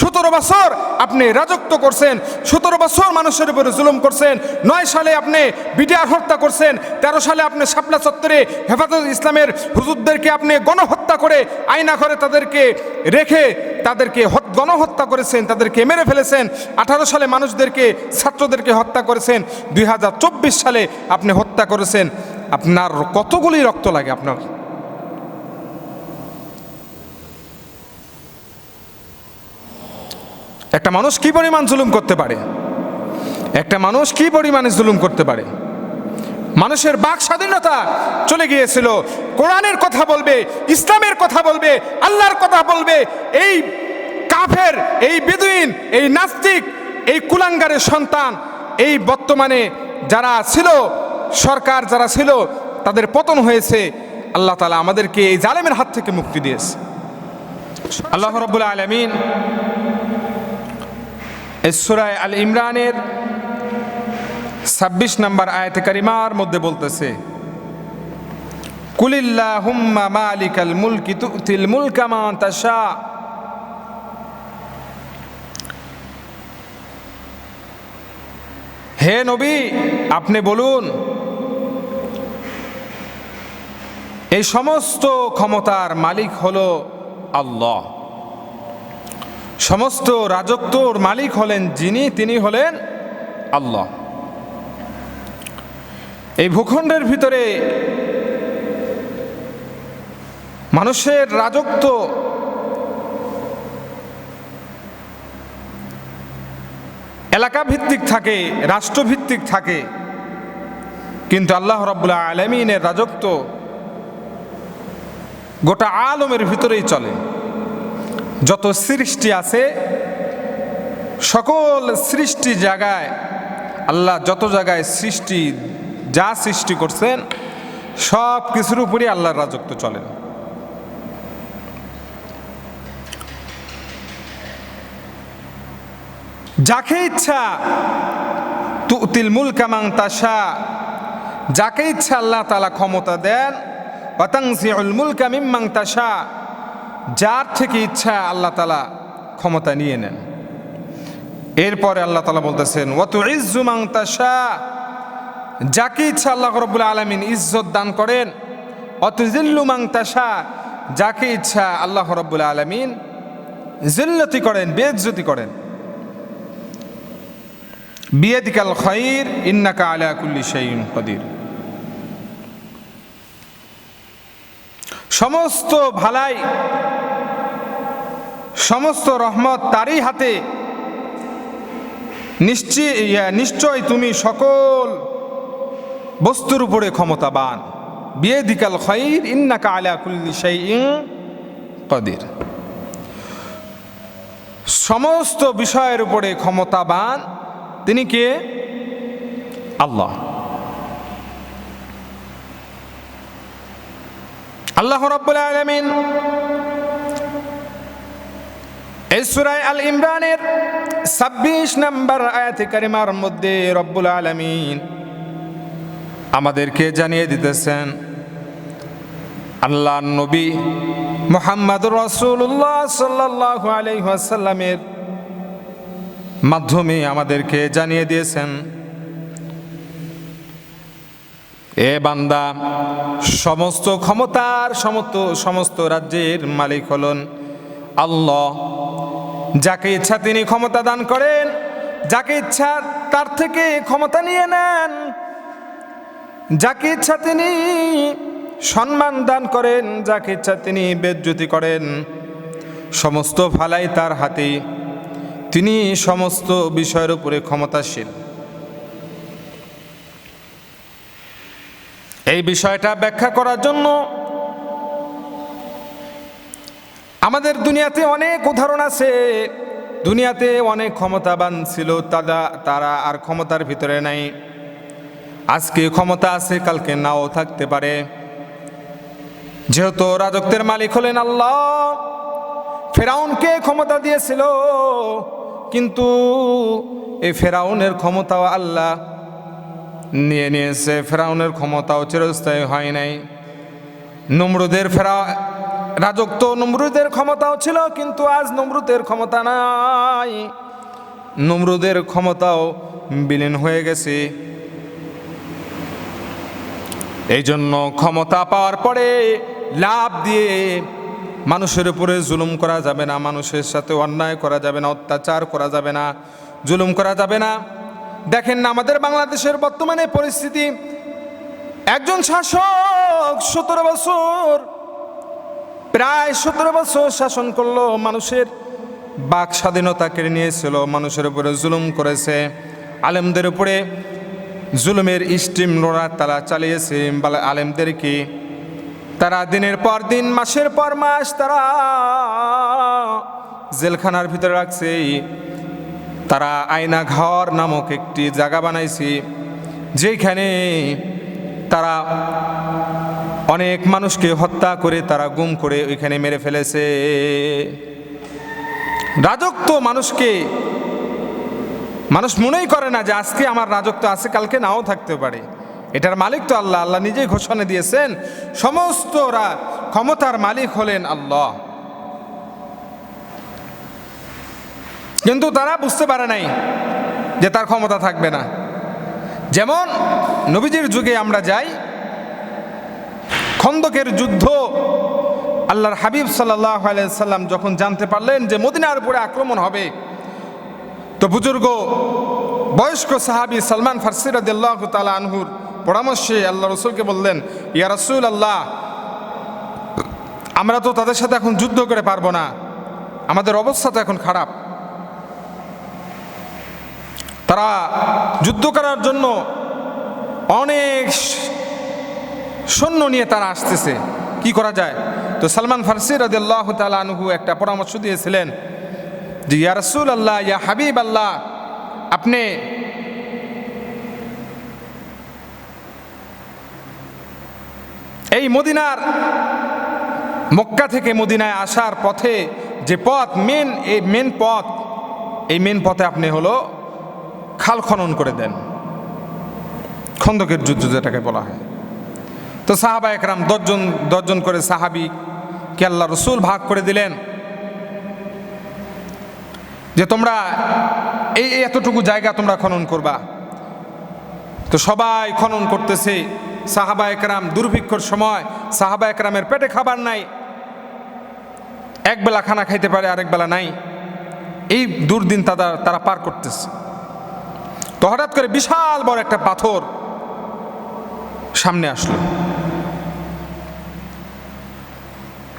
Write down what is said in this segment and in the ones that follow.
সতেরো বছর আপনি রাজত্ব করছেন, সতেরো বছর মানুষের উপরে জুলুম করছেন, নয় সালে আপনি বিডিআর হত্যা করছেন, তেরো সালে আপনি শাপলা চত্বরে হেফাজত ইসলামের হুজুরদেরকে আপনি গণহত্যা করে আয়না করে তাদেরকে রেখে তাদেরকে গণহত্যা করেছেন, তাদেরকে মেরে ফেলেছেন, আঠারো সালে মানুষদেরকে, ছাত্রদেরকে হত্যা করেছেন, দুই হাজার চব্বিশ সালে আপনি হত্যা করেছেন। আপনার কতগুলি রক্ত লাগে আপনার? একটা মানুষ কি পরিমাণ জুলুম করতে পারে? একটা মানুষ কি পরিমাণে জুলুম করতে পারে? মানুষের বাক স্বাধীনতা চলে গিয়েছিল। কোরআনের কথা বলবে, ইসলামের কথা বলবে, আল্লাহর কথা বলবে। এই কাফের, এই বেদুইন, এই নাস্তিক, এই কুলাঙ্গারের সন্তান, এই বর্তমানে যারা ছিল, সরকার যারা ছিল, তাদের পতন হয়েছে। আল্লাহ তালা আমাদেরকে এই জালেমের হাত থেকে মুক্তি দিয়েছে। আল্লাহ রব্বুল আলমিন সুরায় আল ইমরানের ছাব্বিশ নম্বর আয়তে কারিমার মধ্যে বলতেছে কুলিল্লা হুম্মা মালিকাল মুলকি তুতিল মুলকা মা তাশা। হে নবী, আপনি বলুন, এই সমস্ত ক্ষমতার মালিক হলো আল্লাহ। সমস্ত রাজত্বর মালিক হলেন যিনি, তিনি হলেন আল্লাহ। এই ভূখণ্ডের ভিতরে মানুষের রাজত্ব এলাকা ভিত্তিক থাকে, রাষ্ট্রভিত্তিক থাকে, কিন্তু আল্লাহ রব্বুল্লাহ আলমিনের রাজত্ব গোটা আলমের ভিতরেই চলে। যত সৃষ্টি আছে, সকল সৃষ্টি জায়গায়, আল্লাহ যত জায়গায় সৃষ্টি, যা সৃষ্টি করছেন, সব কিছুর উপরই আল্লাহর রাজত্ব চলেন যাকে ইচ্ছা, তুতিল মুল কামাং তাসা যাকে ইচ্ছা আল্লাহ তালা ক্ষমতা দেন অতাংসিউল মুল কামিম্মাং তাসা যার থেকে ইচ্ছা আল্লাহ তালা ক্ষমতা নিয়ে নেন। এরপরে আল্লাহ তালা বলতেছেন অত ইজ্জুমাং তাসা যাকে ইচ্ছা আল্লাহ রব্বুল আলমিন ইজ্জত দান করেন। অত জিল্লুমাং তাসা যাকে ইচ্ছা আল্লাহ রব্বুল আলমিন জিল্লতি করেন বেজ্জতি করেন। বিয়েদিকাল খৈর ইন্নাকা আলা কুল্লি শাইন কদির সমস্ত ভালাই, সমস্ত রহমত তারই হাতে। নিশ্চয় নিশ্চয় তুমি সকল বস্তুর উপরে ক্ষমতাবান। বিয়ে দিকাল খৈর ইন্নাকা আলা কুল্লি শাইন কদির। সমস্ত বিষয়ের উপরে ক্ষমতাবান, তিনি কে? আল্লাহ। আল্লাহ রব্বুল আলমিন এই সুরায় আল ইমরানের ছাব্বিশ নম্বর আয়াতে কারিমার মধ্যে রব্বুল আলমিন আমাদেরকে জানিয়ে দিতেছেন আল্লাহ নবী মোহাম্মদ রসুল্লাহ সাল্লাহ আলহাসাল্লামের মাধ্যমে আমাদেরকে জানিয়ে দিয়েছেন এ বান্দা, সমস্ত ক্ষমতার সমস্ত সমস্ত রাজ্যের মালিক হলেন আল্লাহ। যাকে ইচ্ছা তিনি ক্ষমতা দান করেন, যাকে ইচ্ছা তার থেকে ক্ষমতা নিয়ে নেন, যাকে ইচ্ছা তিনি সম্মান দান করেন, যাকে ইচ্ছা তিনি বেজ্জতি করেন, সমস্ত ফালাই তার হাতে। তিনি সমস্ত বিষয়ের উপরে ক্ষমতাশীল। এই বিষয়টা ব্যাখ্যা করার জন্য আমাদের দুনিয়াতে অনেক উদাহরণ আছে। দুনিয়াতে অনেক ক্ষমতাবান ছিল, তারা তারা আর ক্ষমতার ভিতরে নাই। আজকে ক্ষমতা আছে, কালকে নাও থাকতে পারে। যেহেতু রাজত্বের মালিক হলেন আল্লাহ, ফেরাউনকে ক্ষমতা দিয়েছিল, কিন্তু এই ফেরাউনের ক্ষমতাও আল্লাহ নিয়ে নিয়েছে। ফেরাউনের ক্ষমতাও চিরস্থায়ী হয় নাই। নমরুদের ফেরা, রাজত্ব নমরুদের ক্ষমতাও ছিল, কিন্তু আজ নমরুদের ক্ষমতা নাই। নমরুদের ক্ষমতাও বিলীন হয়ে গেছে। এই জন্য ক্ষমতা পাওয়ার পরে লাভ দিয়ে মানুষের উপরে জুলুম করা যাবে না, মানুষের সাথে অন্যায় করা যাবে না, অত্যাচার করা যাবে না, জুলুম করা যাবে না। দেখেন না, আমাদের বাংলাদেশের বর্তমানে পরিস্থিতি। একজন শাসক সতেরো বছর, প্রায় সতেরো বছর শাসন করল, মানুষের বাক স্বাধীনতা কেড়ে নিয়েছিল, মানুষের উপরে জুলুম করেছে। আলেমদের উপরে জুলুমের স্টিম নোড়া তারা চালিয়েছে আলেমদেরকে তারা দিনের পর দিন, মাসের পর মাস তারা জেলখানার ভিতরে রাখছে তারা আয়না ঘর নামক একটি জায়গা বানাইছে যেখানে তারা অনেক মানুষকে হত্যা করে তারা গুম করে ওইখানে মেরে ফেলেছে। রাজত্ব মানুষকে, মানুষ মনেই করে না যে আজকে আমার রাজত্ব আছে, কালকে নাও থাকতে পারে। এটার মালিক তো আল্লাহ আল্লাহ নিজেই ঘোষণা দিয়েছেন, সমস্ত রা- ক্ষমতার মালিক হলেন আল্লাহ। কিন্তু তারা বুঝতে পারে নাই যে তার ক্ষমতা থাকবে না। যেমন নবীজির যুগে আমরা যাই, খন্দকের যুদ্ধ, আল্লাহর হাবিব সাল্লাহ সাল্লাম যখন জানতে পারলেন যে মদিনার উপরে আক্রমণ হবে, তো বুজুর্গ, বয়স্ক সাহাবি সালমান ফারসিরাদিল্লাহ তালা আনহুর পরামর্শে আল্লাহ রসুলকে বললেন, ইয়া রসুল আল্লাহ আমরা তো তাদের সাথে এখন যুদ্ধ করে পারব না। আমাদের অবস্থা তো এখন খারাপ। তারা যুদ্ধ করার জন্য অনেক সৈন্য নিয়ে তারা আসতেছে। কি করা যায়? তো সালমান ফারসি রাদিল্লাহ তালা আনহু একটা পরামর্শ দিয়েছিলেন যে, ইয়া রসুল আল্লাহ ইয়া হাবিব আল্লাহ আপনি এই মদিনার মক্কা থেকে মদিনায় আসার পথে যে পথ মেন এই মেন পথ, এই মেন পথে আপনি হলো খাল খনন করে দেন। খন্দকের যুদ্ধ যেটাকে বলা হয়। তো সাহাবা একরাম দশজন দশজন করে সাহাবি কে আল্লাহ রসুল ভাগ করে দিলেন। যে তোমরা এই এতটুকু জায়গা তোমরা খনন করবা। তো সবাই খনন করতেছে। সাহাবা একরাম দুর্ভিক্ষর সময় সাহাবা একরামের পেটে খাবার নাই। এক বেলা খানা খাইতে পারে, আরেক বেলা নাই। এই দুর্দিন তারা তারা পার করতেছে। তো হঠাৎ করে বিশাল বড় একটা পাথর সামনে আসলো।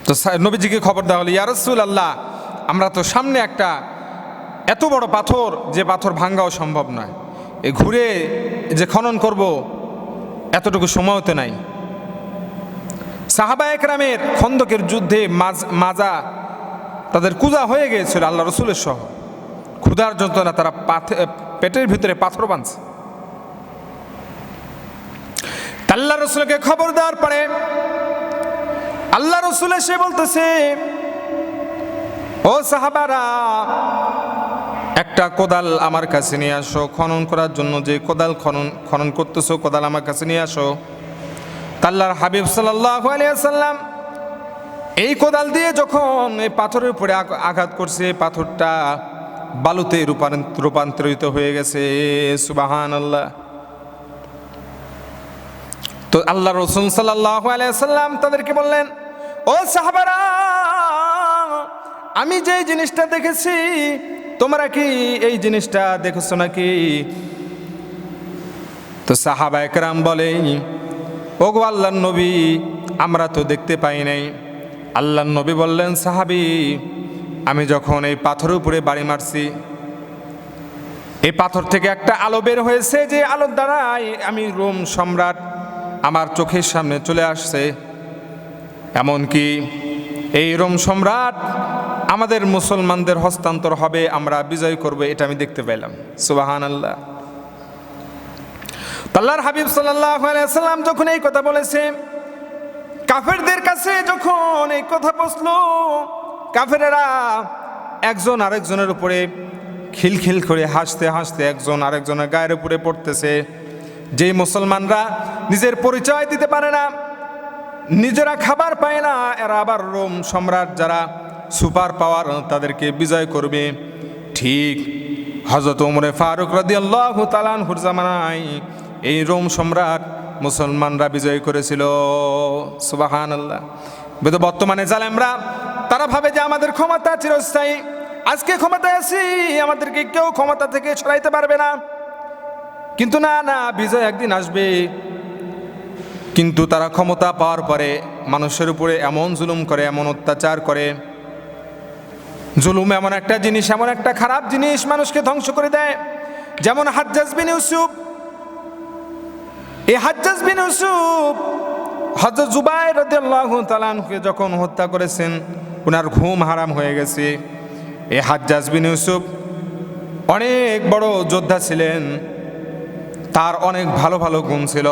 তো নবীজিকে খবর দেওয়া হলো ইয়ারসুল আল্লাহ আমরা তো সামনে একটা এত বড় পাথর, যে পাথর ভাঙ্গাও সম্ভব নয়। এ ঘুরে যে খনন করব, এতটুকু সময় তো নাই। সাহাবা একরামের খন্দকের যুদ্ধে মাজ- তাদের কুজা হয়ে গিয়েছিল আল্লাহ রসুলের সহ। ক্ষুধার যন্ত্রণা তারা পেটের ভিতরে পাথর বাঁধছে। আল্লাহ রসুলকে খবর দেওয়ার পরে আল্লাহ রসুল এসে বলতেছে, ও সাহাবারা, একটা কোদাল আমার কাছে নিয়ে আসো, খনন করার জন্য যে কোদাল খনন খনন করতেছো, কোদাল আমার কাছে নিয়ে আসো। তাল্লার হাবিব আলিয়াল্লাম এই কোদাল দিয়ে যখন এই পাথরের উপরে আঘাত করছে, পাথরটা বালুতে রূপান্তরিত হয়ে গেছে। সুবাহান আল্লাহ তো আল্লাহ সাল্লাহ আলাইসাল্লাম তাদেরকে বললেন, ও সাহাবারা, আমি যে জিনিসটা দেখেছি, তোমরা কি এই জিনিসটা দেখেছ নাকি? তো সাহাবা একরাম বলে ওগো আল্লাহ নবী, আমরা তো দেখতে পাই নাই। আল্লাহ নবী বললেন, সাহাবি আমি যখন এই পাথরের উপরে বাড়ি মারছি, এই পাথর থেকে একটা আলো বের হয়েছে যে আলোর দ্বারাই আমি রোম সম্রাট আমার চোখের সামনে চলে আসছে। এমনকি এই রোম সম্রাট আমাদের মুসলমানদের হস্তান্তর হবে, আমরা বিজয় করব, এটা আমি দেখতে পেলাম। সুবাহান আল্লাহ আল্লাহর হাবিব সাল্লাম যখন এই কথা বলেছে, কাফেরদের কাছে যখন এই কথা বসল কাফেরেরা একজন আরেকজনের উপরে খিলখিল করে হাসতে হাসতে একজন আরেকজনের গায়ের উপরে পড়তেছে। যেই মুসলমানরা নিজের পরিচয় দিতে পারে না, নিজেরা খাবার পায় না, এরা আবার রোম সম্রাট যারা সুপার পাওয়ার তাদেরকে বিজয় করবে। ঠিক হজরত উমরে ফারুক রাদি আল্লাহ তালান হুরজামানাই এই রোম সম্রাট মুসলমানরা বিজয় করেছিল। সুবাহান আল্লাহ বর্তমানে জালেমরা তারা ভাবে যে আমাদের ক্ষমতা চিরস্থায়ী। আজকে ক্ষমতায় আছি, আমাদেরকে কেউ ক্ষমতা থেকে সরাইতে পারবে না। কিন্তু না না, বিজয় একদিন আসবে। কিন্তু তারা ক্ষমতা পাওয়ার পরে মানুষের উপরে এমন জুলুম করে, এমন অত্যাচার করে। জুলুম এমন একটা জিনিস, এমন একটা খারাপ জিনিস মানুষকে ধ্বংস করে দেয়। যেমন হাজ্জাজ বিন ইউসুফ। এই হাজ্জাজ বিন ইউসুফ হজরত জুবাই রাদিয়াল্লাহু তাআলাকে যখন হত্যা করেছেন ওনার ঘুম হারাম হয়ে গেছে। এই হাজ্জাজ বিন ইউসুফ অনেক বড় যোদ্ধা ছিলেন। তার অনেক ভালো ভালো গুণ ছিল।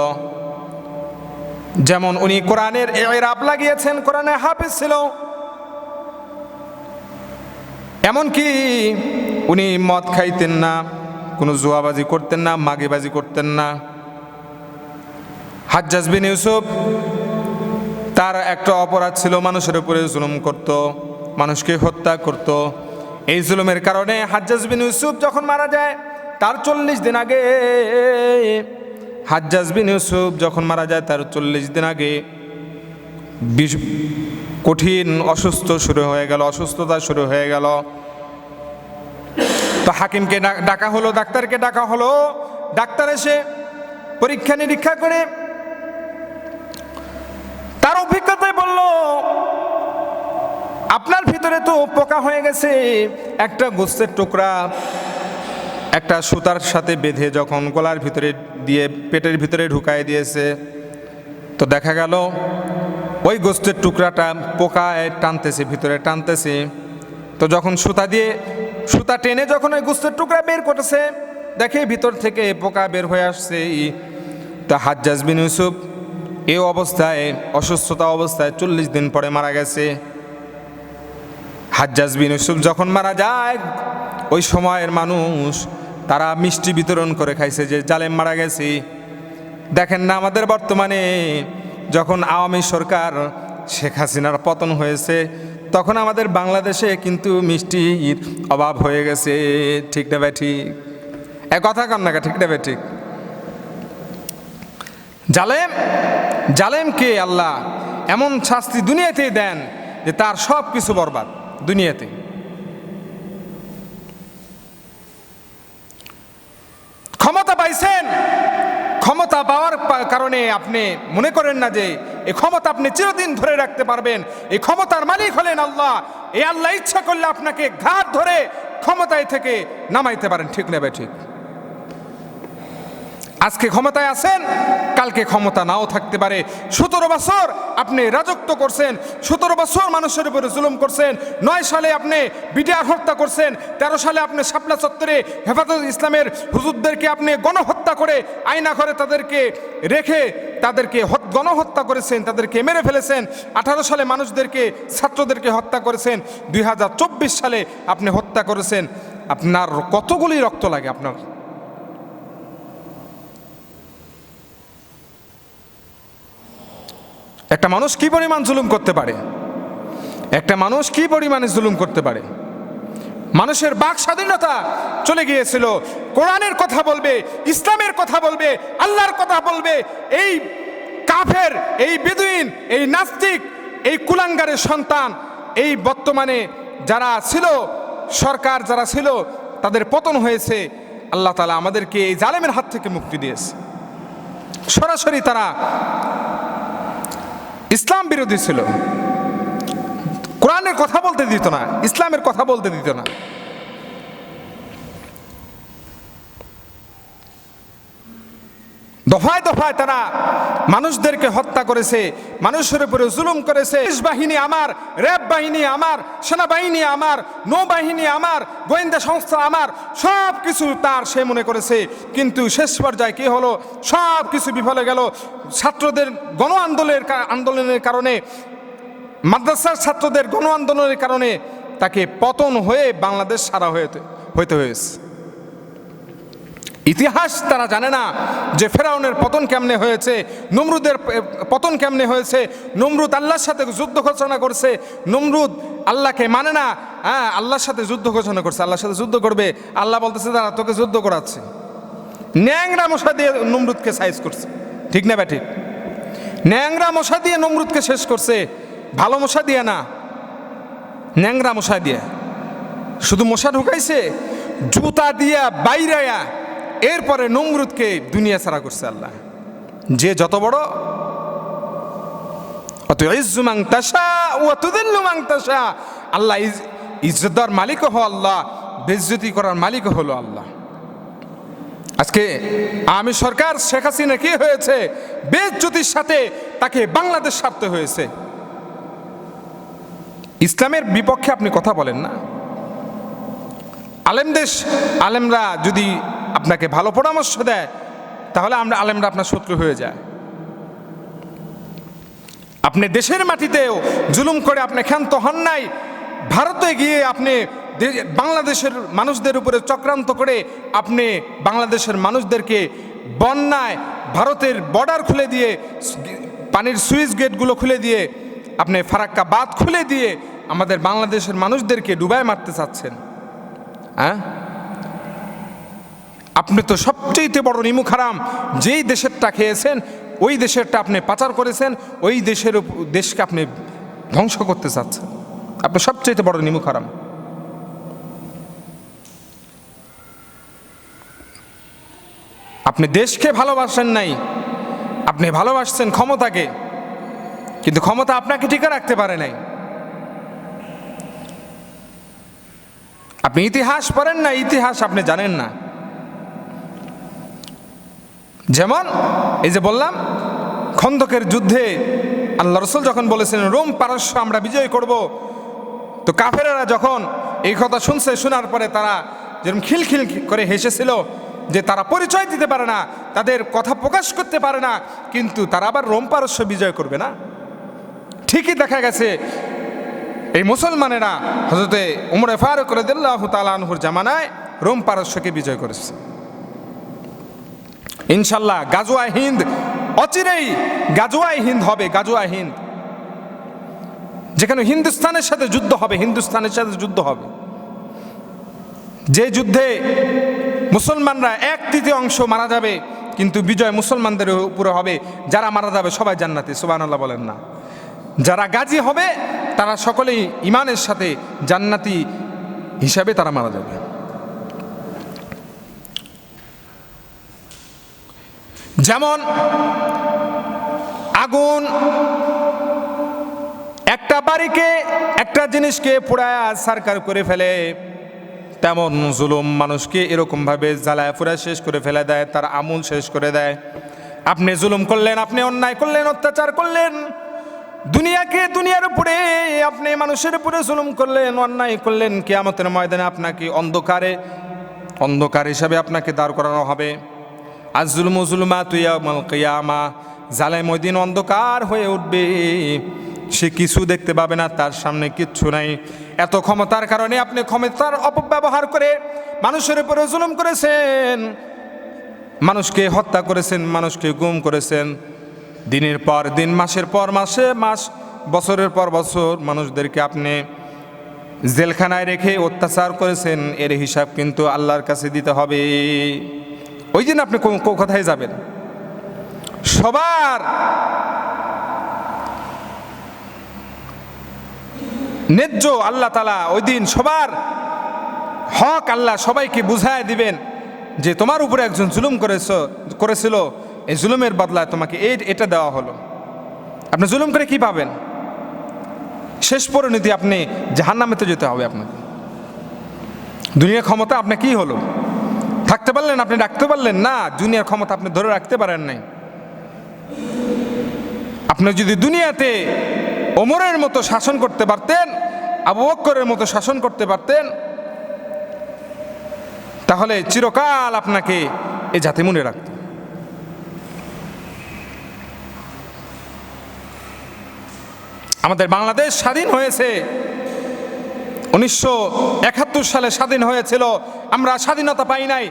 যেমন উনি কোরআনের এরাব লাগিয়েছেন, কোরআনে হাফিজ ছিল। এমনকি উনি মদ খাইতেন না, কোনো জুয়াবাজি করতেন না, মাগিবাজি করতেন না। হাজ্জাজ বিন ইউসুফ তার একটা অপরাধ ছিল, মানুষের উপরে জুলুম করত, মানুষকে হত্যা করত। এই জুলুমের কারণে হাজ্জাজ বিন ইউসুফ যখন মারা যায়, তার চল্লিশ দিন আগে, হাজ্জাজ বিন ইউসুফ যখন মারা যায়, তার চল্লিশ দিন আগে কঠিন অসুস্থ শুরু হয়ে গেল, অসুস্থতা শুরু হয়ে গেল। তো হাকিমকে ডাকা হলো, ডাক্তারকে ডাকা হলো। ডাক্তার এসে পরীক্ষা নিরীক্ষা করে তার অভিজ্ঞতায় বলল, আপনার ভিতরে তো পোকা হয়ে গেছে। একটা গোস্তের টুকরা, একটা সুতার সাথে বেঁধে যখন গলার ভিতরে দিয়ে, পেটের ভিতরে ঢুকায় দিয়েছে, তো দেখা গেল, ওই গোস্তের টুকরাটা পোকায় টানতেছে, ভিতরে টানতেছে। তো যখন সুতা দিয়ে, সুতা টেনে যখন ওই গোস্তের টুকরা বের করেছে দেখে ভিতর থেকে পোকা বের হয়ে আসছে। তা হাজ্জাজ বিন ইউসুফ এই অবস্থায়, অসুস্থতা অবস্থায় চল্লিশ দিন পরে মারা গেছে। হাজ্জাজ বিন ইউসুফ যখন মারা যায়, ওই সময়ের মানুষ তারা মিষ্টি বিতরণ করে খাইছে যে, জালেম মারা গেছে। দেখেন না, আমাদের বর্তমানে যখন আওয়ামী সরকার শেখ হাসিনার পতন হয়েছে, তখন আমাদের বাংলাদেশে কিন্তু মিষ্টির অভাব হয়ে গেছে। ঠিক না ভাই, ঠিক? এ কথা কন না ঠিক না ভাই, ঠিক? জালেম, জালেমকে আল্লাহ এমন শাস্তি দুনিয়াতেই দেন যে তার সব কিছু বরবাদ দুনিয়াতে ক্ষমতা পাইছেন। ক্ষমতা পাওয়ার কারণে আপনি মনে করেন না যে এই ক্ষমতা আপনি চিরদিন ধরে রাখতে পারবেন। এই ক্ষমতার মালিক হলেন আল্লাহ। এই আল্লাহ ইচ্ছা করলে আপনাকে ঘাট ধরে ক্ষমতায় থেকে নামাইতে পারেন, ঠিক নেবে ঠিক? আজকে ক্ষমতায় আছেন, কালকে ক্ষমতা নাও থাকতে পারে। সতেরো বছর আপনি রাজত্ব করছেন, সতেরো বছর মানুষের উপরে জুলুম করছেন, নয় সালে আপনি বিডিআর হত্যা করছেন, তেরো সালে আপনি শাপলা চত্বরে হেফাজত ইসলামের হুজুরদেরকে আপনি গণহত্যা করে আয়না করে তাদেরকে রেখে তাদেরকে গণহত্যা করেছেন, তাদেরকে মেরে ফেলেছেন, আঠারো সালে মানুষদেরকে, ছাত্রদেরকে হত্যা করেছেন, দুই হাজার চব্বিশ সালে আপনি হত্যা করেছেন। আপনার কতগুলি রক্ত লাগে আপনার? একটা মানুষ কি পরিমাণ জুলুম করতে পারে? একটা মানুষ কি পরিমাণে জুলুম করতে পারে? মানুষের বাক স্বাধীনতা চলে গিয়েছিল। কোরআনের কথা বলবে, ইসলামের কথা বলবে, আল্লাহর কথা বলবে। এই কাফের, এই বেদুইন, এই নাস্তিক, এই কুলাঙ্গারের সন্তান, এই বর্তমানে যারা ছিল, সরকার যারা ছিল, তাদের পতন হয়েছে। আল্লাহ তালা আমাদেরকে এই জালেমের হাত থেকে মুক্তি দিয়েছে। সরাসরি তারা ইসলাম বিরোধী ছিল। কোরআনের কথা বলতে দিত না ইসলামের কথা বলতে দিত না। দফায় দফায় তারা মানুষদেরকে হত্যা করেছে, মানুষের উপরে জুলুম করেছে। পুলিশ বাহিনী আমার, র্যাব বাহিনী আমার, সেনাবাহিনী আমার, নৌবাহিনী আমার, গোয়েন্দা সংস্থা আমার সব কিছু তার সে মনে করেছে। কিন্তু শেষ পর্যায়ে কী হলো? সব কিছু বিফলে গেল। ছাত্রদের গণ আন্দোলনের আন্দোলনের কারণে, মাদ্রাসার ছাত্রদের গণ আন্দোলনের কারণে তাকে পতন হয়ে বাংলাদেশ সারা হয়ে হইতে হয়েছে। ইতিহাস তারা জানে না যে ফেরাউনের পতন কেমনে হয়েছে, নমরুদের পতন কেমনে হয়েছে, নমরুদ আল্লাহর সাথে যুদ্ধ ঘোষণা করছে, নমরুদ আল্লাহকে মানে না হ্যাঁ আল্লাহর সাথে যুদ্ধ ঘোষণা করছে, আল্লাহর সাথে যুদ্ধ করবে, আল্লাহ বলতেছে তারা তোকে যুদ্ধ করাচ্ছে। ন্যাংরা মশা দিয়ে নমরুদকে সাইজ করছে। ঠিক না ব্যাঠিক? ন্যাংরা মশা দিয়ে নমরুদকে শেষ করছে, ভালো মশা দিয়ে না, ন্যাংরা মশা দিয়ে। শুধু মশা ঢুকাইছে, জুতা দিয়া বাইরায়া এরপরে নমরুদকে দুনিয়া ছাড়া করছে আল্লাহ। যে যত বড় অত ইজ্জুমাং তাসা ও তুদিল্লুমাং তাসা আল্লাহ ইজ ইজ্জতদার মালিকও হো আল্লাহ বেজ্জতি করার মালিকও হলো আল্লাহ। আজকে আমি সরকার শেখ হাসিনা কি হয়েছে? বেজ্জতির সাথে তাকে বাংলাদেশ ছাড়তে হয়েছে। ইসলামের বিপক্ষে আপনি কথা বলেন না। আলেম দেশ, আলেমরা যদি আপনাকে ভালো পরামর্শ দেয়, তাহলে আমরা আলেমরা আপনার শত্রু হয়ে যায়। আপনি দেশের মাটিতেও জুলুম করে আপনি ক্ষান্ত হন নাই, ভারতে গিয়ে আপনি বাংলাদেশের মানুষদের উপরে চক্রান্ত করে আপনি বাংলাদেশের মানুষদেরকে বন্যায় ভারতের বর্ডার খুলে দিয়ে, পানির সুইচ গেটগুলো খুলে দিয়ে, আপনি ফারাক্কা বাঁধ খুলে দিয়ে আমাদের বাংলাদেশের মানুষদেরকে ডুবায় মারতে চাচ্ছেন। হ্যাঁ? আপনি তো সবচেয়ে বড় নিমুখ হারাম যেই দেশেরটা খেয়েছেন, ওই দেশেরটা আপনি পাচার করেছেন, ওই দেশের দেশকে আপনি ধ্বংস করতে চাচ্ছেন। আপনি সবচেয়ে বড় নিমুখ হারাম আপনি দেশকে ভালোবাসেন নাই, আপনি ভালোবাসছেন ক্ষমতাকে, কিন্তু ক্ষমতা আপনাকে টিকে রাখতে পারে নাই। আপনি ইতিহাস পড়েন না, ইতিহাস আপনি জানেন না। যেমন, এই যে বললাম, খন্দকের যুদ্ধে আল্লাহ রসুল যখন বলেছেন, রোম পারস্য, আমরা বিজয় করব। তো কাফেরেরা যখন এই কথা শুনছে, শোনার পরে তারা যেরকম খিলখিল করে হেসেছিল যে তারা পরিচয় দিতে পারে না, তাদের কথা প্রকাশ করতে পারে না, কিন্তু তারা আবার রোম পারস্য বিজয় করবে না। ঠিকই দেখা গেছে এই মুসলমানেরা হজরতে উমরে ফারুক রদিল্লাহ তালানহুর জামানায় রোম পারস্যকে বিজয় করেছে। ইনশাল্লাহ গাজুয়া হিন্দ অচিরেই গাজোয়াই হিন্দ হবে গাজুয়া হিন্দ। যেখানে হিন্দুস্তানের সাথে যুদ্ধ হবে, হিন্দুস্তানের সাথে যুদ্ধ হবে। যে যুদ্ধে মুসলমানরা এক তৃতীয় অংশ মারা যাবে, কিন্তু বিজয় মুসলমানদের উপরে হবে। যারা মারা যাবে সবাই জান্নাতি আল্লাহ বলেন না। যারা গাজী হবে তারা সকলেই ইমানের সাথে জান্নাতি হিসাবে তারা মারা যাবে। যেমন আগুন একটা বাড়িকে, একটা জিনিসকে পোড়ায় সারকার করে ফেলে, তেমন জুলুম মানুষকে এরকমভাবে জ্বালায় পুরা শেষ করে ফেলে দেয়, তার আমূল শেষ করে দেয়। আপনি জুলুম করলেন, আপনি অন্যায় করলেন, অত্যাচার করলেন দুনিয়াকে দুনিয়ার উপরে আপনি মানুষের উপরে জুলুম করলেন, অন্যায় করলেন, কেয়ামতের ময়দানে আপনাকে অন্ধকারে, অন্ধকার হিসাবে আপনাকে দাঁড় করানো হবে। আজ জুলুম তুইয়ামাল কিয়ামা, জালেম ওই অন্ধকার হয়ে উঠবে। সে কিছু দেখতে পাবে না, তার সামনে কিচ্ছু নাই। এত ক্ষমতার কারণে আপনি ক্ষমতার অপব্যবহার করে মানুষের উপরে জুলুম করেছেন। মানুষকে হত্যা করেছেন, মানুষকে গুম করেছেন। দিনের পর দিন, মাসের পর মাসে মাস, বছরের পর বছর মানুষদেরকে আপনি জেলখানায় রেখে অত্যাচার করেছেন, এর হিসাব কিন্তু আল্লাহর কাছে দিতে হবে। ওই দিন আপনি কোথায় যাবেন? সবার ন্যায্য আল্লাহ তালা ওই দিন সবার হক আল্লাহ সবাইকে বুঝায় দিবেন যে তোমার উপরে একজন জুলুম করেছ, করেছিল এই জুলুমের বদলায় তোমাকে এই এটা দেওয়া হলো। আপনি জুলুম করে কি পাবেন? শেষ পরিণতি আপনি জাহান্নামেতে যেতে হবে আপনাকে। দুনিয়ার ক্ষমতা আপনার কি হলো? থাকতে পারলেন, আপনি রাখতে পারলেন? না, দুনিয়ার ক্ষমতা আপনি ধরে রাখতে পারেন নাই। আপনি যদি দুনিয়াতে ওমরের মতো শাসন করতে পারতেন, আবু বক্করের মতো শাসন করতে পারতেন, তাহলে চিরকাল আপনাকে এই জাতি মনে রাখত। আমাদের বাংলাদেশ স্বাধীন হয়েছে। উনিশশো একাত্তর সালে স্বাধীন হয়েছিল। আমরা স্বাধীনতা পাই নাই।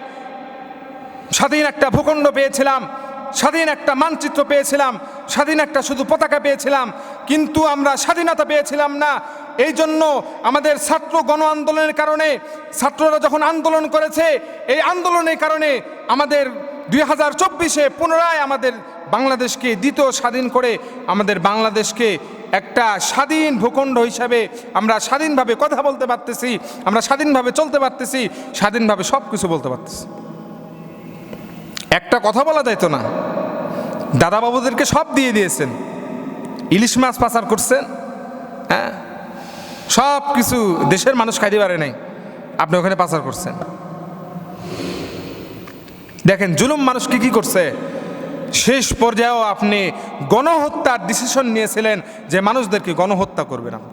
স্বাধীন একটা ভূখণ্ড পেয়েছিলাম। স্বাধীন একটা মানচিত্র পেয়েছিলাম। স্বাধীন একটা শুধু পতাকা পেয়েছিলাম। কিন্তু আমরা স্বাধীনতা পেয়েছিলাম না। এই জন্য আমাদের ছাত্র গণ আন্দোলনের কারণে, ছাত্ররা যখন আন্দোলন করেছে, এই আন্দোলনের কারণে আমাদের দুই হাজার চব্বিশে পুনরায় আমাদের বাংলাদেশকে দ্বিতীয় স্বাধীন করে আমাদের বাংলাদেশকে একটা স্বাধীন ভূখণ্ড হিসাবে আমরা স্বাধীনভাবে কথা বলতে পারতেছি, আমরা স্বাধীনভাবে চলতে পারতেছি, স্বাধীনভাবে সব কিছু বলতে পারতেছি। একটা কথা বলা যাইতো না? দাদাবাবুদেরকে সব দিয়ে দিয়েছেন। ইলিশ মাছ পাচার করছেন হ্যাঁ? সব কিছু দেশের মানুষ খাইতে পারে নাই, আপনি ওখানে পাচার করছেন। দেখেন, জুলুম মানুষ কি কি করছে? শেষ পর্যায়েও আপনি গণহত্যার ডিসিশন নিয়েছিলেন যে মানুষদেরকে গণহত্যা করবেন আপনি।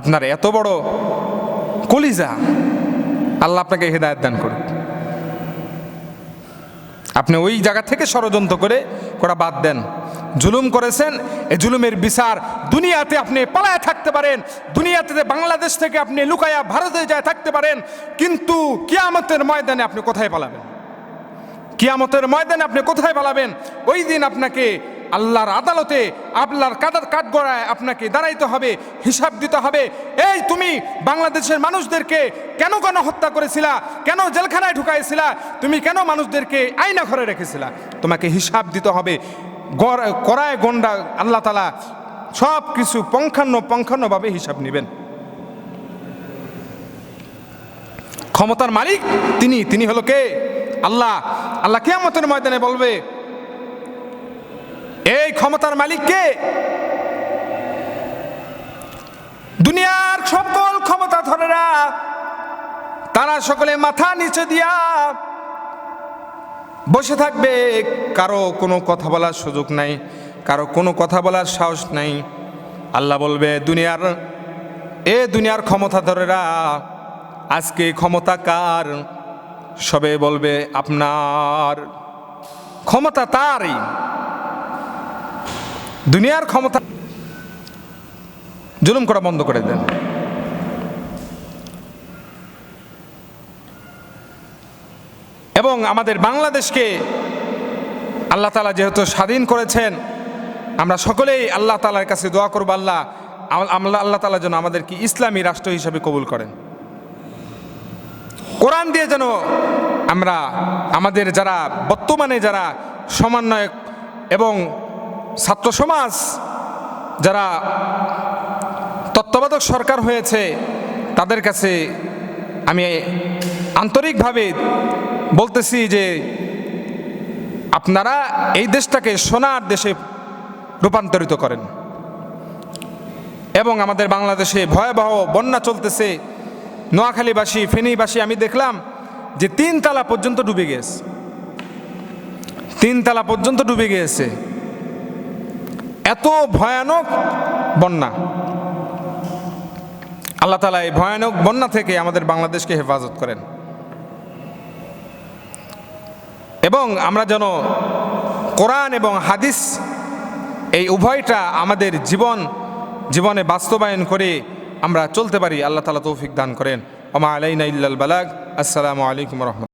আপনার এত বড় কলিজা, আল্লাহ আপনাকে হেদায়ত দান করুন আপনি ওই জায়গা থেকে ষড়যন্ত্র করে করা বাদ দেন। জুলুম করেছেন, এই জুলুমের বিচার দুনিয়াতে আপনি পালায় থাকতে পারেন, দুনিয়াতে বাংলাদেশ থেকে আপনি লুকায়া ভারতে যায় থাকতে পারেন, কিন্তু কিয়ামতের ময়দানে আপনি কোথায় পালাবেন? কিয়ামতের ময়দানে আপনি কোথায় পালাবেন? ওই দিন আপনাকে আল্লাহর আদালতে আপনার কাদার কাঠগড়ায় আপনাকে দাঁড়াইতে হবে, হিসাব দিতে হবে। এই তুমি বাংলাদেশের মানুষদেরকে কেন কেন হত্যা করেছিলা? কেন জেলখানায় ঢুকাইছিলা? তুমি কেন মানুষদেরকে আয়না ঘরে রেখেছিলা? তোমাকে হিসাব দিতে হবে। কড়ায় গন্ডা আল্লাহ তালা সব কিছু পঙ্খান্ন পঙ্খান্নভাবে হিসাব নেবেন। ক্ষমতার মালিক তিনি তিনি হলো কে? আল্লাহ। আল্লাহ কেয়ামতের ময়দানে বলবে, এই ক্ষমতার মালিক কে? দুনিয়ার সকল ক্ষমতা ধরেরা তারা সকলে মাথা নিচে দিয়া বসে থাকবে। কারও কোনো কথা বলার সুযোগ নাই, কারও কোনো কথা বলার সাহস নাই। আল্লাহ বলবে, দুনিয়ার, এ দুনিয়ার ক্ষমতা ধরেরা আজকে ক্ষমতা কার? সবে বলবে, আপনার ক্ষমতা তারই। দুনিয়ার ক্ষমতা জুলুম করা বন্ধ করে দেন। এবং আমাদের বাংলাদেশকে আল্লাহ তালা যেহেতু স্বাধীন করেছেন, আমরা সকলেই আল্লাহ তালার কাছে দোয়া করব, আল্লাহ আল্লাহ আল্লাহ তালা যেন আমাদেরকে ইসলামী রাষ্ট্র হিসাবে কবুল করেন। কোরআন দিয়ে যেন আমরা আমাদের যারা বর্তমানে যারা সমন্বয়ক এবং ছাত্র সমাজ যারা তত্ত্বাবধায়ক সরকার হয়েছে, তাদের কাছে আমি আন্তরিকভাবে বলতেছি যে আপনারা এই দেশটাকে সোনার দেশে রূপান্তরিত করেন। এবং আমাদের বাংলাদেশে ভয়াবহ বন্যা চলতেছে। নোয়াখালীবাসী, ফেনীবাসী, আমি দেখলাম যে তিন তালা পর্যন্ত ডুবে গিয়েছে তিন তালা পর্যন্ত ডুবে গিয়েছে এত ভয়ানক বন্যা। আল্লাহ তালা এই ভয়ানক বন্যা থেকে আমাদের বাংলাদেশকে হেফাজত করেন। এবং আমরা যেন কোরআন এবং হাদিস এই উভয়টা আমাদের জীবন, জীবনে বাস্তবায়ন করে আমরা চলতে পারি। আল্লাহ তালা তৌফিক দান করেন। ওমা আলাইনা ইল্লাল বালাগ। আসসালামু আলাইকুম রহমত